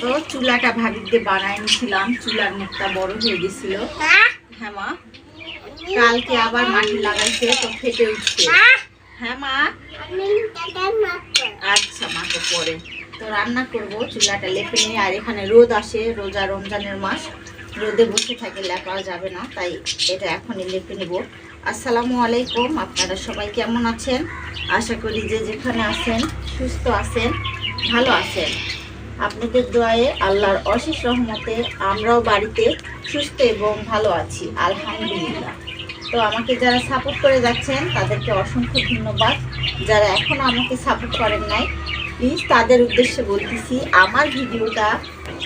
তো চুলাটা ভাবি দিয়ে বানাই নিছিলাম চুলার মুখটা বড় হয়ে গেছিল। হ্যাঁ? মা কালকে আবার মাটি লাগাইছে তো ফেটে উঠছে। হ্যাঁ? মা? আচ্ছা পরে। তো রান্না করব চুলাটা লেপে নিয়ে আর এখানে রোদ আসে রোজা রমজানের মাস। রোদে বসে থাকে লেপা যাবে না তাই এটা এখনই লেপে নেব। আসসালামু আলাইকুম আপনারা সবাই কেমন আছেন? আশা করি যে যেখানে আছেন সুস্থ আছেন ভালো আছেন। আপনাদের দোয়ায়ে আল্লাহর অশেষ রহমতে আমরাও বাড়িতে সুস্থ এবং ভালো আছি, আলহামদুলিল্লাহ। তো আমাকে যারা সাপোর্ট করে যাচ্ছেন, তাদেরকে অসংখ্য ধন্যবাদ। যারা এখনও আমাকে সাপোর্ট করেন নাই প্লিজ তাদের উদ্দেশ্যে বলতেছি, আমার ভিডিওটা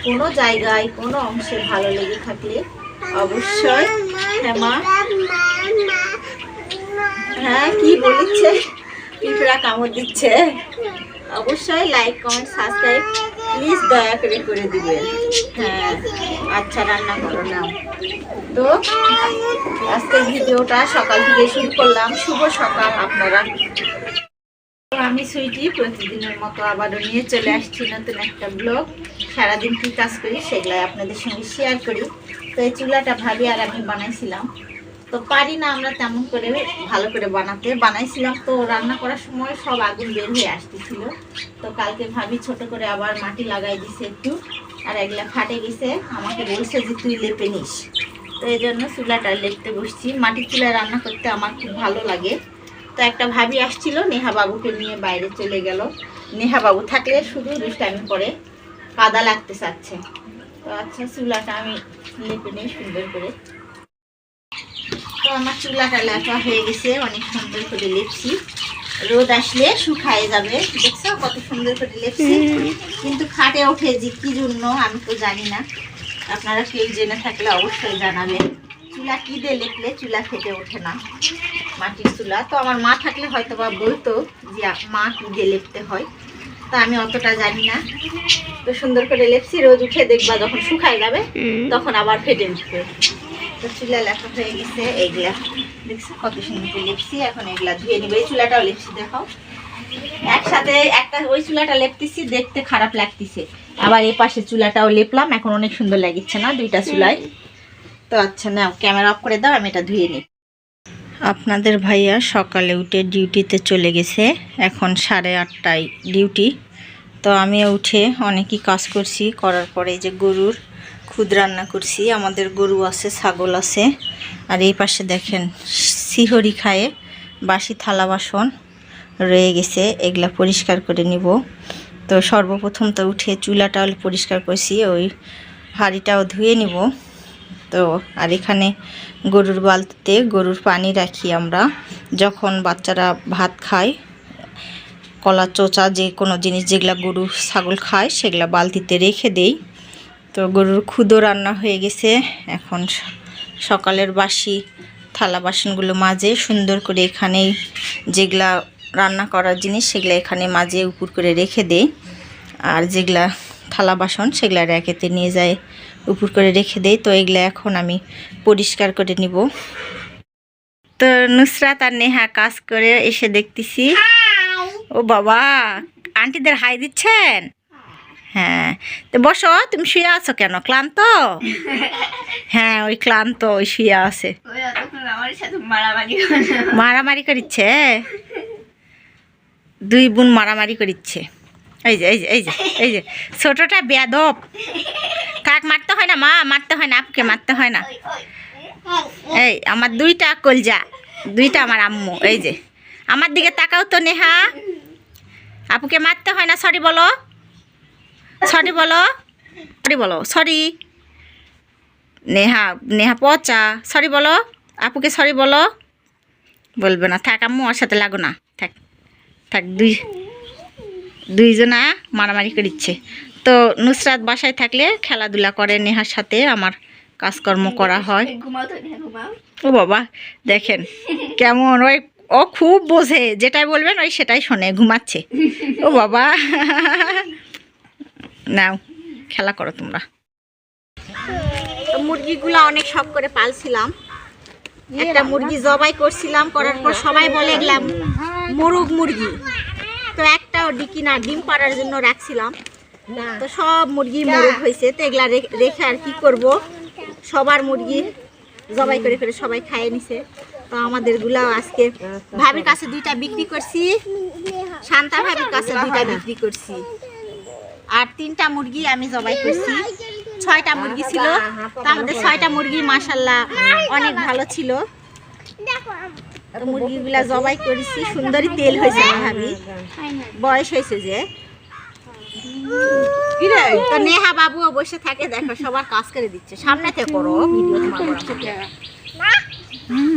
কোনো জায়গায়, কোনো অংশে ভালো লেগে থাকলে অবশ্যই হ্যাঁ হ্যাঁ কি বলিচ্ছে পিঁপড়া কামড় দিচ্ছে। অবশ্যই লাইক কমেন্ট সাবস্ক্রাইব প্লিজ দয়া করে করে দিবেন। হ্যাঁ আচ্ছা রান্না করো, নাও। তো আজকের ভিডিওটা সকাল থেকে শুরু করলাম। শুভ সকাল আপনারা। আমি সুইটি প্রতিদিনের মতো আবারও নিয়ে চলে আসছি নতুন একটা ব্লগ। সারাদিন কী কাজ করি সেগুলাই আপনাদের সঙ্গে শেয়ার করি। তো এই চুলাটা ভাবি আর আমি বানাইছিলাম। তো পারি না আমরা তেমন করে ভালো করে বানাতে। বানাইছিলাম তো রান্না করার সময় সব আগুন বের হয়ে আসতেছিল। তো কালকে ভাবি ছোট করে আবার মাটি লাগাই দিছে একটু। আর এগুলা ফাটে গেছে। আমাকে বলছে যে, তুই লেপে নিস। তো এই জন্য চুলাটা লেপতে বসছি। মাটির চুলায় রান্না করতে আমার খুব ভালো লাগে। তো একটা ভাবি আসছিল, নেহা বাবুকে নিয়ে বাইরে চলে গেল। নেহা বাবু থাকলে শুধু দুষ্টামি করে, কাদা লাগতে চাচ্ছে। তো আচ্ছা চুলাটা আমি লেপে নিই সুন্দর করে। আমার চুলাটা লেপা হয়ে গেছে অনেক সুন্দর করে লেপছি। রোদ আসলে শুকায় যাবে দেখছ কত সুন্দর করে লেপছি। কিন্তু খাটে ওঠে যে কি জন্য আমি তো জানি না। আপনারা কেউ জেনে থাকলে অবশ্যই জানাবেন। চুলা কি দিয়ে লেপলে চুলা ফেটে ওঠে না? মাটির চুলা। তো আমার মা থাকলে হয়তো বা বলতো যে মা কি দিয়ে লেপতে হয়। তা আমি অতটা জানি না। তো সুন্দর করে লেপছি রোজ উঠে দেখবা যখন শুকায় যাবে তখন আবার ফেটে উঠবে। চুলা লেখা হয়ে গেছে, এইগুলা। দেখছি কত সুন্দর লেপছি, এখন এগুলা ধুয়ে নিবে। এই চুলাটাও লেপছি দেখাও একসাথে একটা ওই চুলাটা লেপতেছি, দেখতে খারাপ লাগতেছে। আবার এই পাশে চুলাটাও লেপলাম, এখন অনেক সুন্দর লাগিচ্ছে না দুইটা চুলাই তো আচ্ছা নাও, ক্যামেরা অফ করে দাও, আমি এটা ধুয়ে নিই। আপনাদের ভাইয়া সকালে উঠে ডিউটিতে চলে গেছে, এখন সাড়ে আটটায় ডিউটি। তো আমিও উঠে অনেকই কাজ করছি, করার পরে যে গরুর খুদ রান্না করছি। আমাদের গরু আছে, ছাগল আছে। আর এই পাশে দেখেন শিহরি খায়ে বাসি থালা বাসন রয়ে গেছে। এগুলা পরিষ্কার করে নিব। তো সর্বপ্রথম তো উঠে চুলাটাও পরিষ্কার করছি, ওই হাঁড়িটাও ধুয়ে নিব। তো আর এখানে গরুর বালতিতে গরুর পানি রাখি আমরা। যখন বাচ্চারা ভাত খায়, কলা চোচা যে কোনো জিনিস যেগুলা গরু, ছাগল খায়, সেগুলা বালতিতে রেখে দেই। তো গরুর ক্ষুদো রান্না হয়ে গেছে। এখন সকালের বাসি থালা বাসনগুলো মাঝে সুন্দর করে এখানেই যেগুলা রান্না করার জিনিস সেগুলা এখানে মাঝে উপর করে রেখে দেই। আর যেগুলা থালা বাসন সেগুলা র্যাকেতে নিয়ে যায় উপর করে রেখে দেই। তো এগুলা এখন আমি পরিষ্কার করে নিব। তো নুসরাত আর নেহা কাজ করে এসে দেখতেছি। ও বাবা আন্টিদের হাই দিচ্ছেন? হ্যাঁ। তো বসো তুমি শুয়ে আছো কেন? ক্লান্ত? হ্যাঁ ওই ক্লান্ত ওই শুয়ে আছে। মারামারি করে। মারামারি করিচ্ছে? দুই বোন মারামারি করিচ্ছে। এই যে এই যে এই যে এই যে। ছোটটা বেদব কাক মারতে হয় না মা? মারতে হয় না আপকে মারতে হয় না। এই আমার দুইটা কলজা দুইটা আমার আম্মু এই যে। আমার দিকে তাকাও তো নেহা। আপুকে মারতে হয় না সরি বলো। সরি বলো। সরি বলো, সরি। নেহা নেহা পচা। সরি বলো, আপুকে সরি বলো। বলবে না, থাক আম্মু, ওর সাথে লাগো না। থাক থাক, দুই, দুইজনা মারামারি করিচ্ছে। তো নুসরাত বাসায় থাকলে খেলাধুলা করে নেহার সাথে, আমার কাজকর্ম করা হয়। ও বাবা, দেখেন কেমন, ওই, ও খুব বোঝে, যেটাই বলবেন, ওই সেটাই শোনে, ঘুমাচ্ছে। ও বাবা। নাও, খেলা করো তোমরা। মুরগিগুলো অনেক শখ করে পালছিলাম। একটা মুরগি জবাই করছিলাম, করার পর সবাই বলে এগুলাম মোরগ মুরগি। তো একটাও ডিকি না, ডিম পাড়ার জন্য রাখছিলাম। তো সব মুরগি মোরগ হয়েছে, তো এগুলা রেখে আর কি করব? সবার মুরগি জবাই করে করে সবাই খাইয়ে নিছে। তো আমাদের গুলাও আজকে ভাবির কাছে দুইটা বিক্রি করছি, শান্তা ভাবির কাছে দুইটা বিক্রি করছি। আর তিনটা মুরগি আমি জবাই করছি। ছয়টা মুরগি ছিল। তো আমাদের ছয়টা মুরগি মাসাল্লাহ অনেক ভালো ছিল। মুরগিগুলা জবাই করেছি। সুন্দরী তেল হয়েছে ভাবি বয়স হয়েছে যে। নেহা বাবুও বসে থাকে, দেখো, সবার কাজ করে দিচ্ছে। সামনে থেকে করো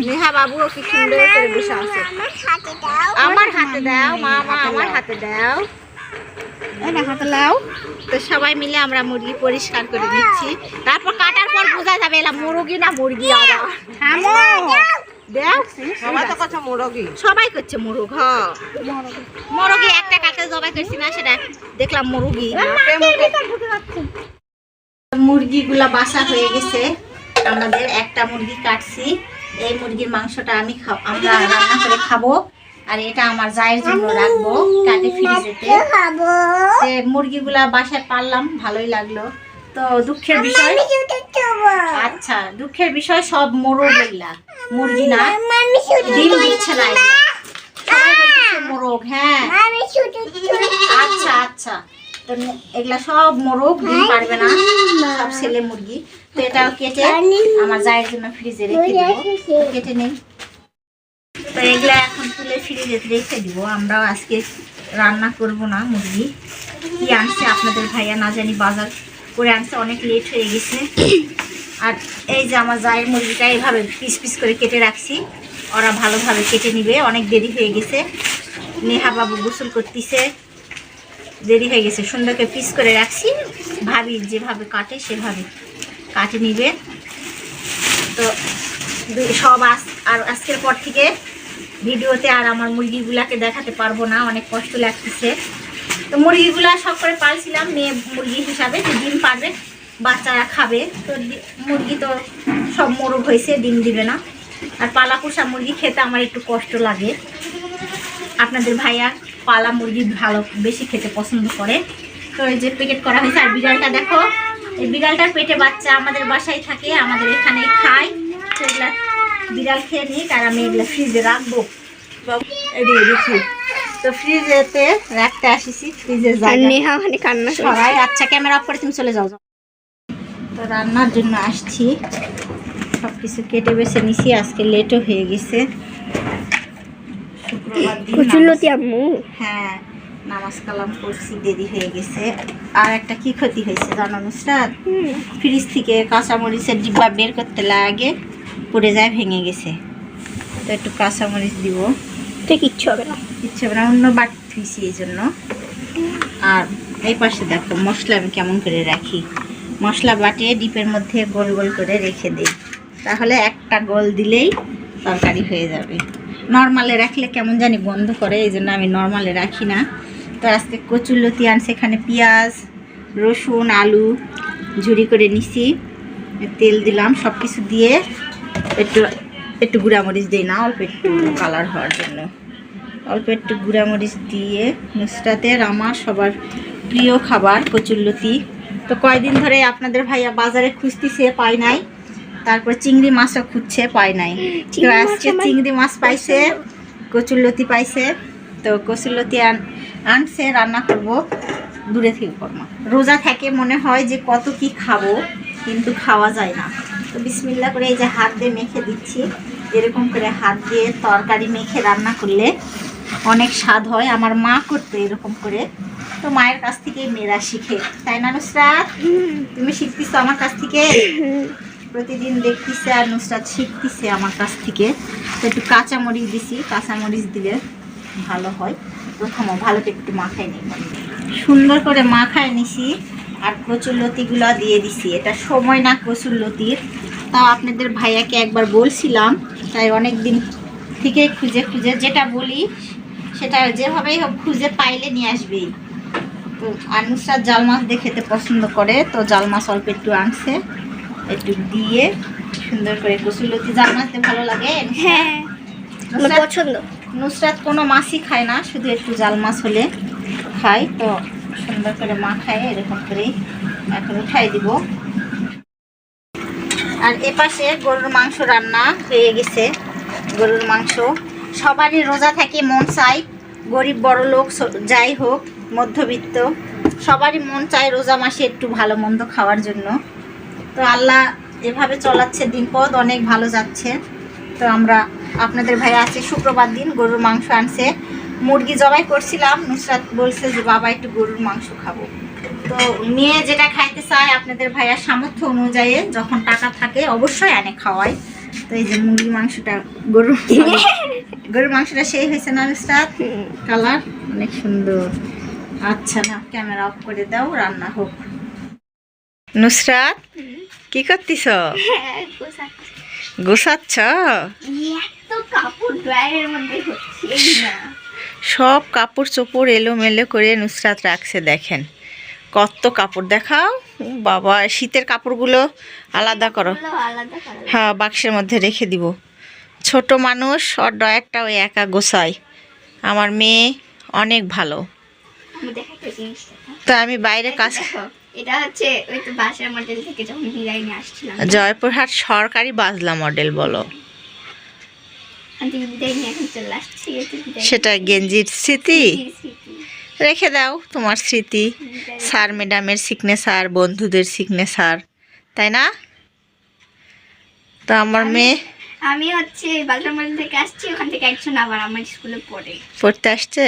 নেহা বাবুও কি সুন্দর করে বসে আছে। আমার হাতে দাও মা, আমার হাতে দাও। হাতে তো সবাই মিলে আমরা মুরগি পরিষ্কার করে দিচ্ছি তারপর কাটার পর বোঝা যাবে এলা মুরগি না মুরগি সবাই করছে মুরগ। মুরগি একটা কাটে জবাই করছি না সেটা দেখলাম মুরগি। মুরগিগুলা বাসা হয়ে গেছে। আমাদের একটা মুরগি কাটছি। এই মুরগির মাংসটা আমি আমরা রান্না করে খাব। আর এটা আমার জায়ের জন্য রাখব কাটে ফ্রিজেতে। যে মুরগিগুলা বাসায় পারলাম ভালোই লাগল। তো দুঃখের বিষয় আচ্ছা দুঃখের বিষয় সব মোরগ এগুলা। মুরগি না। ডিম দিচ্ছে না মোরগ হ্যাঁ। আচ্ছা আচ্ছা। তো এগুলা সব মোরগ ডিম পারবে না। সব ছেলে মুরগি। তো এটাও কেটে আমার জায়ের জন্য ফ্রিজে রেখে দেবো। কেটে নেই। তো এগুলা এখন তুলে ফ্রিজে রেখে দিব। আমরাও আজকে রান্না করব না মুরগি। কি আনছে আপনাদের ভাইয়া না জানি, বাজার করে আনছে, অনেক লেট হয়ে গেছে। আর এই যে আমার জায়ের মুরগিটা এইভাবে পিস পিস করে কেটে রাখছি। ওরা ভালোভাবে কেটে নিবে, অনেক দেরি হয়ে গেছে। নেহা বাবু গোসল করতেছে। দেরি হয়ে গেছে, সুন্দরকে পিস করে রাখছি। ভাবি যেভাবে কাটে, সেভাবে কাটে নিবে। তো সব আজ আর আজকের পর থেকে ভিডিওতে আর আমার মুরগিগুলাকে দেখাতে পারব না, অনেক কষ্ট লাগতেছে। তো মুরগিগুলা সব করে পালছিলাম, মেয়ে মুরগি হিসাবে, যে ডিম পারবে, বাচ্চারা খাবে। তো মুরগি তো সব মোরগ হয়েছে, ডিম দিবে না। আর পালা পোষা মুরগি খেতে আমার একটু কষ্ট লাগে। আপনাদের ভাইয়া পালা মুরগি ভালো, বেশি খেতে পছন্দ করে। তো এই যে প্যাকেট করা হয়েছে, আর বিড়ালটা দেখো। এই বিড়ালটার পেটে বাচ্চা আমাদের বাসায় থাকে, আমাদের এখানে খায়। তো এগুলা বিড়াল খেয়ে নিক আর আমি এগুলো ফ্রিজে রাখব। এদিকে দেখি তো ফ্রিজেতে রাখতে আসিছি ফ্রিজের জায়গা ওখানে কান্না সবাই আচ্ছা ক্যামেরা অফ করে তুমি চলে যাও। তো রান্নার জন্য আসছি। সব কিছু কেটে বেছে নিছি আজকে লেটও হয়ে গেছে। শুক্রবার কচুল্লতি আম্মু। হ্যাঁ নামাজ কালাম করছি দেরি হয়ে গেছে। আর একটা কি ক্ষতি হয়েছে জানো নুসরাত ফ্রিজ থেকে কাঁচামরিচের ডিব্বা বের করতে লাগে। পড়ে যায় ভেঙে গেছে। তো একটু কাঁচামরিচ দিব। ঠিক ইচ্ছে হবে না। ইচ্ছে হবে না অন্য বাটি থুইছি এই জন্য আর এই পাশে দেখো মশলা আমি কেমন করে রাখি। মশলা বাটিয়ে ডিপের মধ্যে গোল গোল করে রেখে দিই। তাহলে একটা গোল দিলেই তরকারি হয়ে যাবে। নর্মালে রাখলে কেমন জানি গন্ধ করে এই জন্য আমি নর্মালে রাখি না। তো আজকে কচুরলতি আনছে এখানে পেঁয়াজ রসুন আলু ঝুড়ি করে নিছি। তেল দিলাম সব কিছু দিয়ে একটু একটু গুঁড়ামরিচ দিই না অল্প একটু কালার হওয়ার জন্য। অল্প একটু গুঁড়ামরিচ দিয়ে নুসরাতের আমার সবার প্রিয় খাবার কচুরলতি তো কয়দিন ধরে আপনাদের ভাইয়া বাজারে খুঁজতেছে পায় নাই। তারপর চিংড়ি মাছও খুঁজছে পায় নাই। তো চিংড়ি মাছ আজকে আমার- চিংড়ি মাছ পাইছে কচুরলতি পাইছে। তো কচুরলতি আন আনছে রান্না করব দূরে থেকে করব। রোজা থাকে মনে হয় যে কত কি খাব কিন্তু খাওয়া যায় না। তো বিসমিল্লা করে এই যে হাত দিয়ে মেখে দিচ্ছি। এরকম করে হাত দিয়ে তরকারি মেখে রান্না করলে অনেক স্বাদ হয়। আমার মা করতো এরকম করে। তো মায়ের কাছ থেকে মেয়েরা শিখে। তাই না, নুসরাত? তুমি শিখতেছো আমার কাছ থেকে? প্রতিদিন দেখতেছে আর নুসরাত শিখতেছে আমার কাছ থেকে। তো একটু কাঁচামরিচ দিছি। কাঁচামরিচ দিলে ভালো হয়। প্রথম ভালো করে একটু মাখায় নিই। সুন্দর করে মাখায় নিছি। আর কচুরলতিগুলো দিয়ে দিছি। এটা সময় না কচুর লতির। তাও আপনাদের ভাইয়াকে একবার বলছিলাম তাই অনেক দিন থেকে খুঁজে খুঁজে যেটা বলি সেটা যেভাবেই হোক খুঁজে পাইলে নিয়ে আসবেই তো আর নুসরাত জাল মাছ দিয়ে খেতে পছন্দ করে তো জাল মাছ অল্প একটু আনছে। একটু দিয়ে সুন্দর করে কচুরলতি জাল মাছ দিয়ে ভালো লাগে। হ্যাঁ পছন্দ। নুসরাত কোনো মাছই খায় না শুধু একটু জাল মাছ হলে খায়। তো সুন্দর করে মাখায় এরকম করে এখন উঠাই দিব। আর এপাশে গরুর মাংস রান্না হয়ে গেছে। গরুর মাংস সবারই রোজা থাকে, মন চাই গরিব বড় লোক যাই হোক, মধ্যবিত্ত, সবারই মন চায় রোজা মাসে একটু ভালো মন্দ খাওয়ার জন্য। তো আল্লাহ এভাবে চলাচ্ছে দিন পথ অনেক ভালো যাচ্ছে। তো আমরা আপনাদের ভাই আছে, শুক্রবার দিন গরুর মাংস আনছে। মুরগি জবাই করছিলাম নুসরাত বলছে যে বাবা একটু গরুর মাংস খাব। তো মেয়ে যেটা খাইতে চায় আপনাদের ভাইয়ার সামর্থ্য অনুযায়ী যখন টাকা থাকে অবশ্যই আনে খাওয়াই তো এই যে মুরগি মাংসটা গরুর গরুর মাংসটা সেই হয়েছে না নুসরাত? কালার অনেক সুন্দর। আচ্ছা না ক্যামেরা অফ করে দাও রান্না হোক। নুসরাত কি করতিস গোসাচ্ছ কাপড় ড্রায়ারের মধ্যে হচ্ছে না। সব কাপড় চোপড় এলোমেলো করে নুসরাত রাখছে দেখেন। কত কাপড় দেখাও। বাবা শীতের কাপড়গুলো আলাদা করো। হ্যাঁ বাক্সের মধ্যে রেখে দিব। ছোট মানুষ ওর ডয়ারটা ওই একা গোছায়। আমার মেয়ে অনেক ভালো। তো আমি বাইরে কাজ এটা হচ্ছে ওই তো বাসার মডেল থেকে যখন বিদায় আসছিলাম। জয়পুরহাট সরকারি বাজলা মডেল বলো। ওখান বিদায় নিয়ে এখন চলে আসছি এই তো বিদায় সেটা গেঞ্জির স্মৃতি? রেখে দাও তোমার স্মৃতি। স্যার ম্যাডামের সিগনেচার বন্ধুদের সিগনেচার তাই না? তো আমার মেয়ে আমি হচ্ছে থেকে আসছি ওখান থেকে একজন আবার আমার স্কুলে পড়ে। পড়তে আসছে?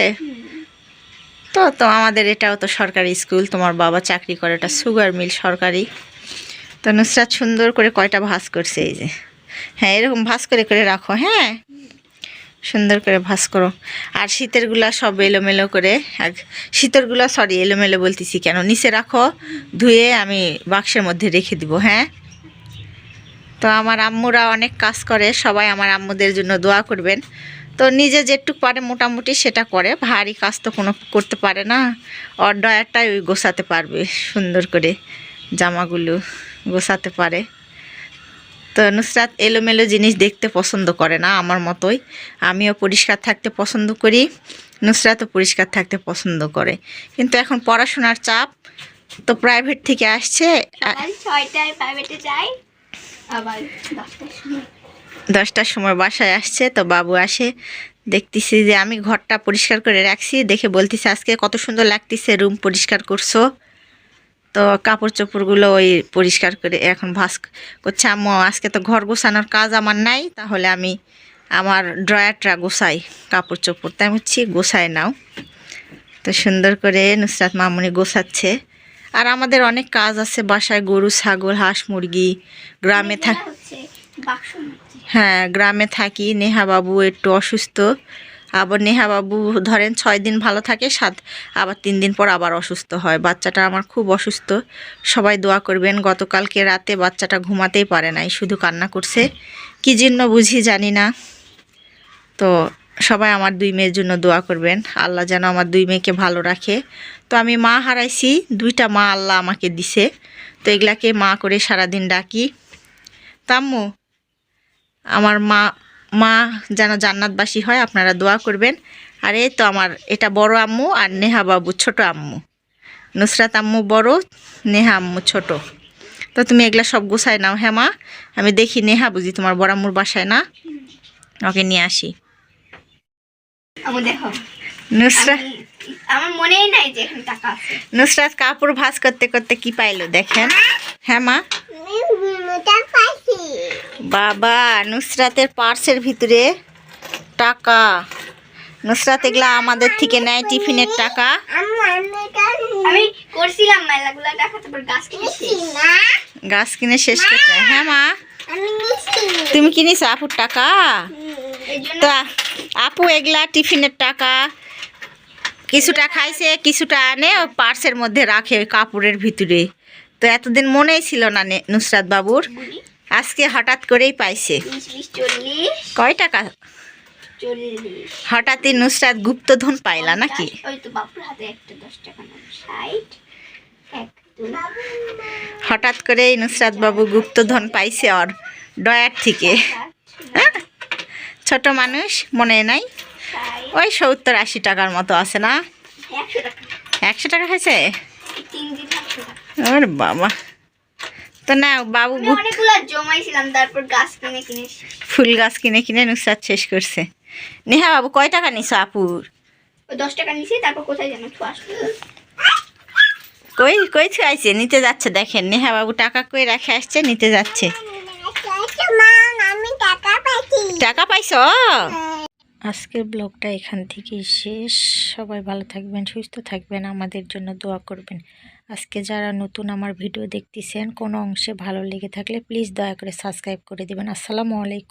তো তো আমাদের এটাও তো সরকারি স্কুল তোমার বাবা চাকরি করে এটা সুগার মিল সরকারি। তো নুসরাত সুন্দর করে কয়টা ভাস করছে এই যে। হ্যাঁ এরকম ভাস করে করে রাখো হ্যাঁ? সুন্দর করে ভাস করো। আর শীতেরগুলা সব এলোমেলো করে শীতেরগুলা সরি এলোমেলো বলতেছি কেন? নিচে রাখো, ধুয়ে আমি বাক্সের মধ্যে রেখে দিব হ্যাঁ? তো আমার আম্মুরা অনেক কাজ করে, সবাই আমার আম্মুদের জন্য দোয়া করবেন। তো নিজে যেটুক পারে মোটামুটি সেটা করে, ভারী কাজ তো কোনো করতে পারে না। ওর ডয়ারটাই ওই গোছাতে পারবে, সুন্দর করে জামাগুলো গোছাতে পারে। তো নুসরাত এলোমেলো জিনিস দেখতে পছন্দ করে না আমার মতোই। আমিও পরিষ্কার থাকতে পছন্দ করি নুসরাতও পরিষ্কার থাকতে পছন্দ করে। কিন্তু এখন পড়াশোনার চাপ তো প্রাইভেট থেকে আসছে ছয়টায় প্রাইভেটে যাই আবার দশটার সময়। বাসায় আসছে তো বাবু আসে দেখতেছি যে আমি ঘরটা পরিষ্কার করে রাখছি দেখে বলতেছি আজকে কত সুন্দর লাগতেছে রুম পরিষ্কার করছ। তো কাপড় চোপড়গুলো ওই পরিষ্কার করে এখন ভাস করছে। আম্মু আজকে তো ঘর গোছানোর কাজ আমার নাই তাহলে আমি আমার ড্রয়ারটা গোছাই কাপড় চোপড়। তাই হচ্ছি গোছায় নাও। তো সুন্দর করে নুসরাত মামুনি গোছাচ্ছে। আর আমাদের অনেক কাজ আছে বাসায় গরু ছাগল হাঁস মুরগি গ্রামে থাক হ্যাঁ গ্রামে থাকি নেহা বাবু একটু অসুস্থ। আবার নেহা বাবু ধরেন ছয় দিন ভালো থাকে, সাত, আবার তিন দিন পর আবার অসুস্থ হয়। বাচ্চাটা আমার খুব অসুস্থ। সবাই দোয়া করবেন, গতকালকে রাতে বাচ্চাটা ঘুমাতেই পারে নাই, শুধু কান্না করছে। কী জন্য বুঝি জানি না। তো সবাই আমার দুই মেয়ের জন্য দোয়া করবেন। আল্লাহ যেন আমার দুই মেয়েকে ভালো রাখে। তো আমি মা হারাইছি, দুইটা মা আল্লাহ আমাকে দিছে। তো এগুলাকে মা করে সারাদিন ডাকি। তাম্মু, আমার মা মা যেন জান্নাতবাসী হয় আপনারা দোয়া করবেন। আর এই তো আমার এটা বড় আম্মু আর নেহা বাবু ছোট আম্মু। নুসরাত আম্মু বড় নেহা আম্মু ছোট। তো তুমি এগুলা সব গুছাই নাও হ্যাঁ মা? আমি দেখি নেহা বুঝি তোমার বড় আম্মুর বাসায় না? ওকে নিয়ে আসি। দেখো। নুসরাত আমার মনেই নাই যে এখানে টাকা আছে। নুসরাত কাপড় ভাঁজ করতে করতে কি পাইলো দেখেন। হ্যাঁ মা? বাবা নুসরাতের পার্সের ভিতরে টাকা। নুসরাত এগুলা আমাদের থেকে নেয় টিফিনের টাকা। আমি করছিলাম মেলাগুলো দেখা তারপর গাছ কিনে শেষ। করতে হ্যাঁ। মা। তুমি কিনিস আপুর টাকা? তা আপু এগুলা টিফিনের টাকা। কিছুটা খাইছে কিছুটা আনে ও পার্সের মধ্যে রাখে ওই কাপড়ের ভিতরে। তো এতদিন মনেই ছিল না নে- নুসরাত বাবুর। আজকে হঠাৎ করেই পাইছে। কয় টাকা? হঠাৎই নুসরাত গুপ্তধন পাইলা নাকি? হঠাৎ করেই নুসরাত বাবু গুপ্তধন পাইছে ওর ডয়ার থেকে। সাত ছোট মানুষ মনে নাই? ওই সত্তর আশি টাকার মতো আছে না? একশো টাকা। হয়েছে? ওর বাবা। তো না বাবু অনেকগুলো জমাইছিলাম তারপর গাছ কিনে কিনে ফুল গাছ কিনে কিনে নুসাদ শেষ করছে। নেহা বাবু কয় টাকা নিছো আপুর? দশ টাকা নিছি তারপর কোথায় যেন কই কই ছুয়াইছে নিতে যাচ্ছে দেখেন। নেহা বাবু টাকা কই রেখে আসছে নিতে যাচ্ছে। আমি টাকা পাইছি? আজকের ব্লগটা এখান থেকেই শেষ। সবাই ভালো থাকবেন সুস্থ থাকবেন আমাদের জন্য দোয়া করবেন। আজকে যারা নতুন আমার ভিডিও দেখতেছেন, কোনো অংশে ভালো লেগে থাকলে প্লিজ দয়া করে সাবস্ক্রাইব করে দেবেন। আসসালামু আলাইকুম।